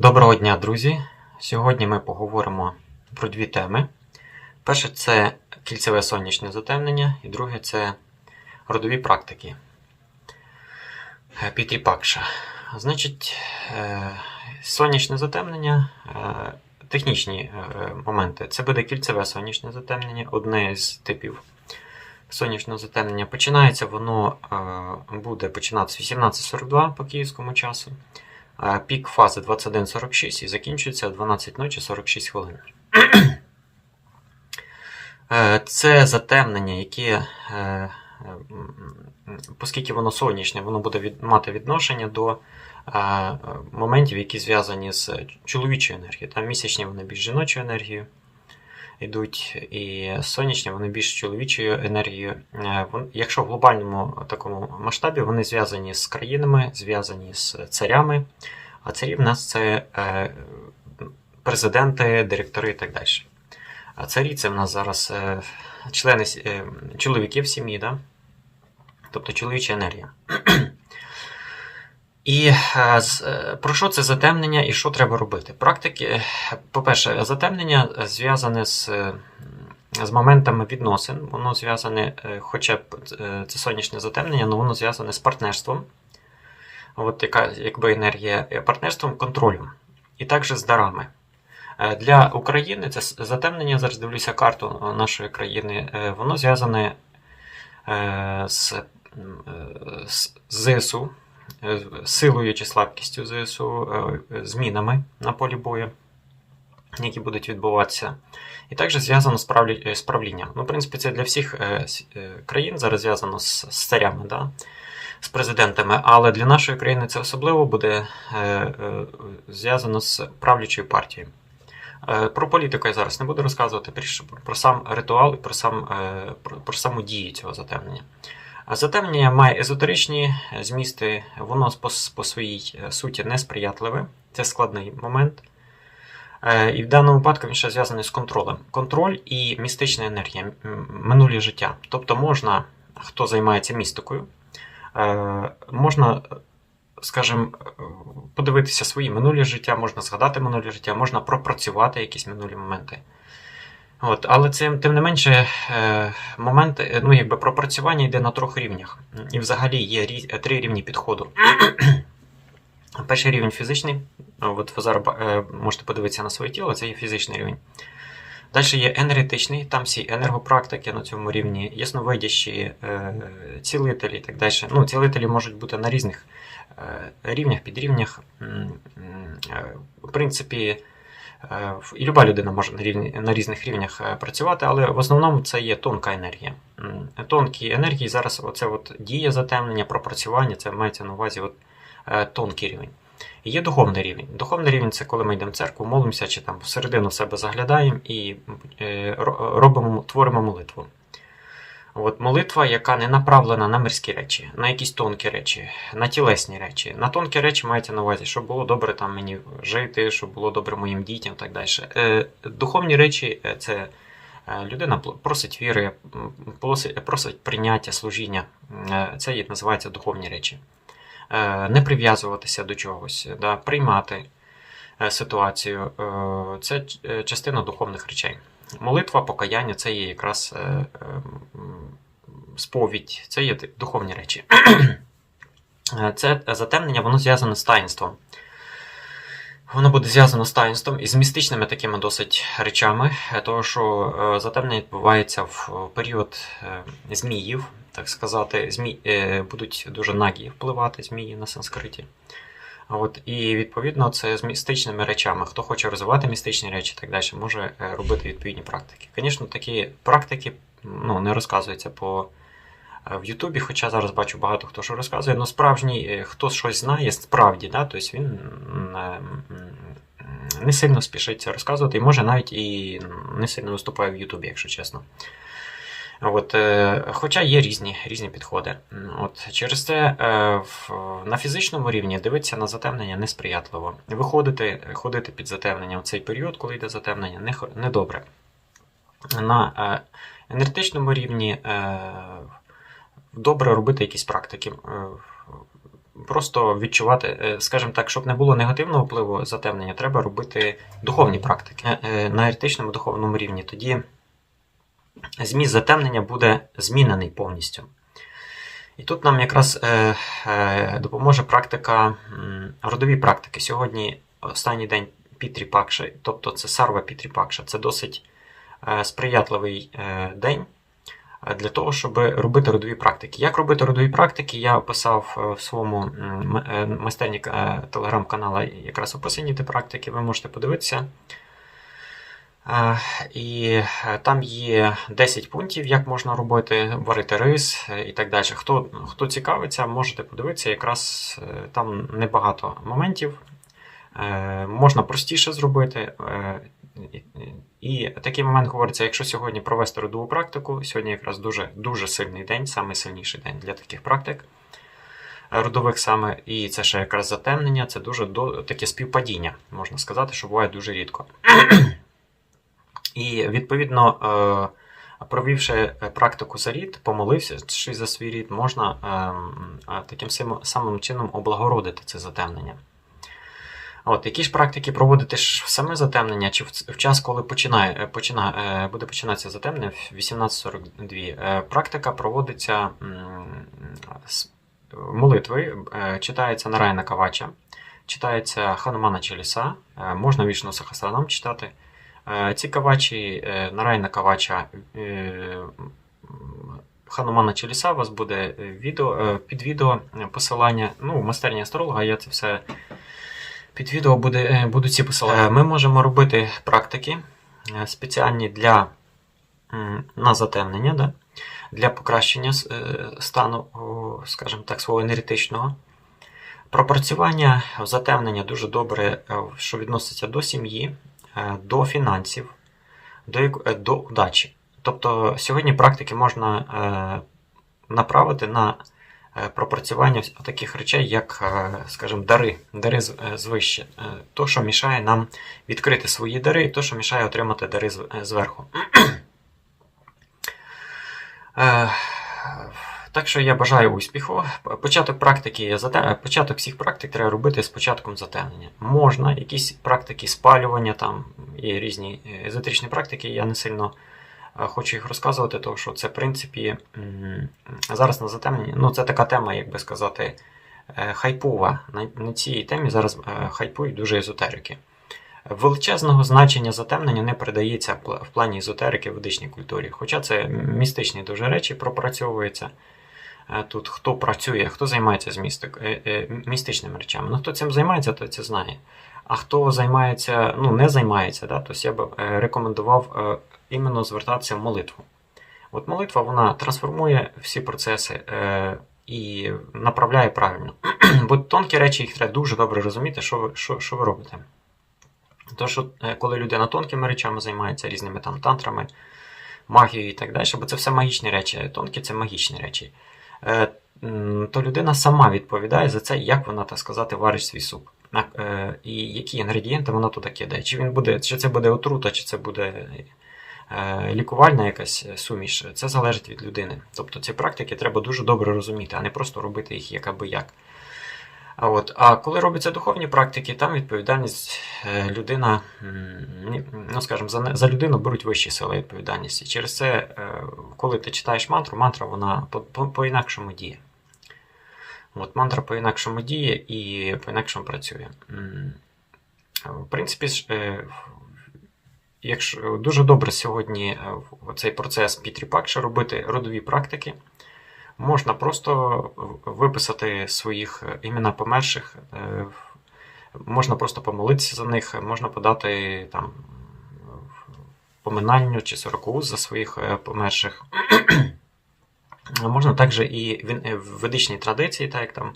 Доброго дня, друзі! Сьогодні ми поговоримо про дві теми. Перше це кільцеве сонячне затемнення, і друге це родові практики. Е, Пітрі Пакша. Значить, е, сонячне затемнення, е, технічні моменти. Це буде кільцеве сонячне затемнення, одне з типів сонячного затемнення. Починається воно буде починатися 18.42 по київському часу. Пік фази 21.46 і закінчується о 12 ночі 46 хвилин. Е, Це затемнення, яке, е, оскільки воно сонячне, воно буде від, мати відношення до е, моментів, які зв'язані з чоловічою енергією. Там місячні вони більш жіночою енергією йдуть, і сонячні вони більш чоловічою енергією. Е, Якщо в глобальному такому масштабі вони зв'язані з країнами, зв'язані з царями, а царі в нас це е, президенти, директори і так далі. А царі це в нас зараз е, члени с- е, чоловіки в сім'ї, да? тобто чоловіча енергія. І е, е, про що це затемнення і що треба робити? Практики, по-перше, затемнення зв'язане з, е, з моментами відносин. Воно зв'язане, хоча б це сонячне затемнення, але воно зв'язане з партнерством. От яка якби енергія партнерством, контролем. І також з дарами. Для України це затемнення, зараз дивлюся карту нашої країни, воно зв'язане з, з ЗСУ, силою чи слабкістю ЗСУ, е, змінами на полі бою, які будуть відбуватися. І також зв'язано з, е, правлінням. Ну, в принципі, це для всіх е, е, країн зараз зв'язано з, царями, да? з президентами, але для нашої країни це особливо буде е, е, зв'язано з правлячою партією. Е, Про політику я зараз не буду розказувати, про- сам ритуал і про, сам, е, про, про саму дію цього затемнення. Затемнення має езотеричні змісти, воно по, по своїй е, суті несприятливе, це складний момент. Е, І в даному випадку він ще зв'язаний з контролем. Контроль і містична енергія, минулі життя. Тобто можна, хто займається містикою, е, можна, скажімо, подивитися свої минулі життя, можна згадати минулі життя, можна пропрацювати якісь минулі моменти. От, але це, тим не менше, е, момент, е, ну, якби пропрацювання йде на трьох рівнях. І взагалі є рі- е, три рівні підходу. Перший рівень фізичний. От ви зараз можете подивитися на своє тіло, це є фізичний рівень. Далі є енергетичний, там всі енергопрактики на цьому рівні, ясновидящі, цілителі і так далі. Ну, цілителі можуть бути на різних рівнях, підрівнях. В принципі, і люба людина може на, рівні, на різних рівнях е, працювати, але в основному це є тонка енергія. Тонкі енергії зараз оце от дія затемнення, пропрацювання, це мається на увазі от, е, тонкий рівень. І Є духовний рівень. Духовний рівень це коли ми йдемо в церкву, молимося чи там всередину себе заглядаємо і е, робимо, творимо молитву. От молитва, яка не направлена на мирські речі, на якісь тонкі речі, на тілесні речі. На тонкі речі мається на увазі, щоб було добре там мені жити, щоб було добре моїм дітям і так далі. Е, духовні речі е, це е, людина просить віри, просить, просить прийняття, служіння. Е, Це називається духовні речі. Е, Не прив'язуватися до чогось, да, приймати ситуацію. Е, Це частина духовних речей. Молитва, покаяння це є якраз е, е, сповідь, це є духовні речі. Е, Це затемнення, воно зв'язане з таїнством. Воно буде зв'язано з таїнством і з містичними такими досить речами, того що затемнення відбувається в період зміїв, так сказати, змі, будуть дуже нагі впливати змії на санскриті. От, і відповідно це з містичними речами. Хто хоче розвивати містичні речі так далі, може е, робити відповідні практики. Звісно, такі практики ну, не розказуються по е, в Ютубі, хоча зараз бачу багато хто що розказує, але справжній, е, хто щось знає, справді, да, тобто він не сильно спішить це розказувати, і може навіть і не сильно виступає в Ютубі, якщо чесно. От, е, хоча є різні, різні підходи. От, через це е, на фізичному рівні дивитися на затемнення несприятливо. Виходити, ходити під затемнення в цей період, коли йде затемнення, не, не добре. На е, енергетичному рівні добре робити якісь практики. Просто відчувати, скажімо так, щоб не було негативного впливу затемнення, треба робити духовні практики на еретичному духовному рівні. Тоді зміст затемнення буде змінений повністю. І тут нам якраз е, е, допоможе практика, родові практики. Сьогодні останній день Пітрі-Пакши, тобто це Сарва Пітрі-Пакша. Це досить е, сприятливий е, день е, для того, щоб робити родові практики. Як робити родові практики, я описав е, в своєму е, майстерні телеграм-канала якраз описані ті практики, ви можете подивитися. І е, там є 10 пунктів, як можна робити, варити рис е, і так далі. Хто, хто цікавиться, можете подивитися, якраз е, там небагато моментів. Можна простіше зробити. і- такий момент говориться, якщо сьогодні провести родову практику, сьогодні якраз дуже, дуже сильний день, найсильніший день для таких практик родових саме, і це ще якраз затемнення, це дуже до, таке співпадіння, можна сказати, що буває дуже рідко. І відповідно, е, провівши практику за рід, помолився чи за свій рід, можна ем, е, таким самим чином облагородити це затемнення. От, які ж практики проводити ж в саме затемнення, чи в, час, коли починає, е, почина, е, буде починатися затемнення в 18.42. Е, Практика проводиться з молитви, е, читається Нарайна Кавача, читається Ханумана Челіса, е, можна Вішну Сахасранам читати. Е, Ці кавачі, е, Нарайна Кавача, е, Ханумана Челіса, у вас буде відео, під відео посилання. Ну, майстерні астролога я це все під відео буде, будуть ці посилання. Ми можемо робити практики спеціальні для на затемнення, да? для покращення стану, скажімо так, свого енергетичного. Пропрацювання затемнення дуже добре, що відноситься до сім'ї, до фінансів, до, е, до удачі. Тобто сьогодні практики можна е, направити на е, пропрацювання таких речей, як, е, скажімо, дари, дари е, звище. Е, То, що мішає нам відкрити свої дари, і то, що мішає отримати дари е, зверху. Так що я бажаю успіху. Початок практики, початок всіх практик треба робити з початком затемнення. Можна, якісь практики спалювання, там є різні езотеричні практики, я не сильно е, хочу їх розказувати, тому що це, в принципі, зараз на затемненні, ну це така тема, як би сказати, е, хайпова. На, цій темі зараз е, хайпують дуже езотерики. Величезного значення затемнення не передається в в плані езотерики в ведичній культурі. Хоча це містичні дуже речі пропрацьовуються. Е, Тут хто працює, хто займається з містик, е, е, містичними речами. Ну, хто цим займається, то це знає. А хто займається, ну не займається, да, то я б рекомендував іменно звертатися в молитву. От молитва вона трансформує всі процеси е, і направляє правильно. Бо тонкі речі їх треба дуже добре розуміти, що ви, що, що ви робите. То, що е, коли людина тонкими речами займається різними там тантрами, магією і так далі, бо це все магічні речі, тонкі це магічні речі, то людина сама відповідає за це, як вона, так сказати, варить свій суп. Е, І які інгредієнти вона туди кидає. Чи він буде, чи це буде отрута, чи це буде е, лікувальна якась суміш, це залежить від людини. Тобто ці практики треба дуже добре розуміти, а не просто робити їх як аби як. А, от, а коли робляться духовні практики, там відповідальність е, людина, ну скажімо, за, за людину беруть вищі сили відповідальності. Через це, е, коли ти читаєш мантру, мантра вона по- по- по-інакшому діє. От, мантра по-інакшому діє і по-інакшому працює. В принципі, е, якщо дуже добре сьогодні цей процес підріпакше робити родові практики. Можна просто виписати своїх е, імена померших, е, можна просто помолитися за них, можна подати там поминальню чи сорокуз за своїх е, померших. Можна також і в ведичній традиції, так як там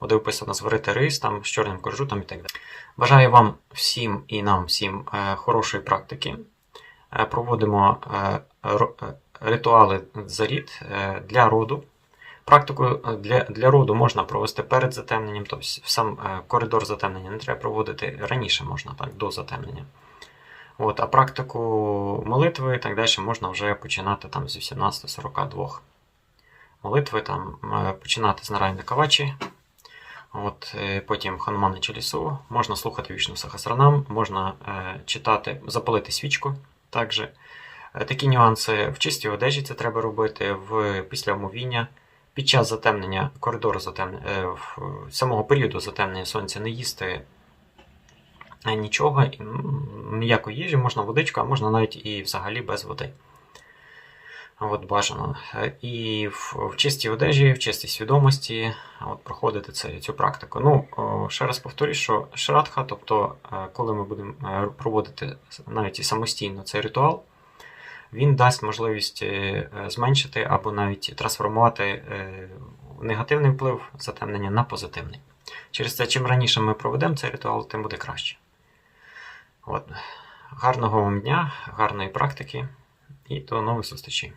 буде описано зварити рис там, з чорним коржутом і так далі. Бажаю вам всім і нам всім хорошої практики. Проводимо ро- ритуали за рід для роду. Практику е, для, для роду можна провести перед затемненням, тобто сам е, коридор затемнення не треба проводити раніше, можна так, до затемнення. От, а практику молитви і так далі можна вже починати там з 18.42. Молитви там е, починати з Нарайна Кавачі, От, потім Ханумана Челісу, можна слухати вічну Сахасранам, можна читати, запалити свічку також. Такі нюанси в чистій одежі це треба робити в, після омовіння, під час затемнення коридору е, в, самого періоду затемнення сонця не їсти нічого, ніякої їжі, можна водичку, а можна навіть і взагалі без води. От бажано. Е, І в, в чистій одежі, в чистій свідомості от, проходити це, цю практику. Ну, ще раз повторюю, що шрадха, тобто, е, коли ми будемо проводити навіть і самостійно цей ритуал, він дасть можливість е, зменшити або навіть трансформувати е, негативний вплив затемнення на позитивний. Через це, чим раніше ми проведемо цей ритуал, тим буде краще. От. Гарного вам дня, гарної практики і до нових зустрічей.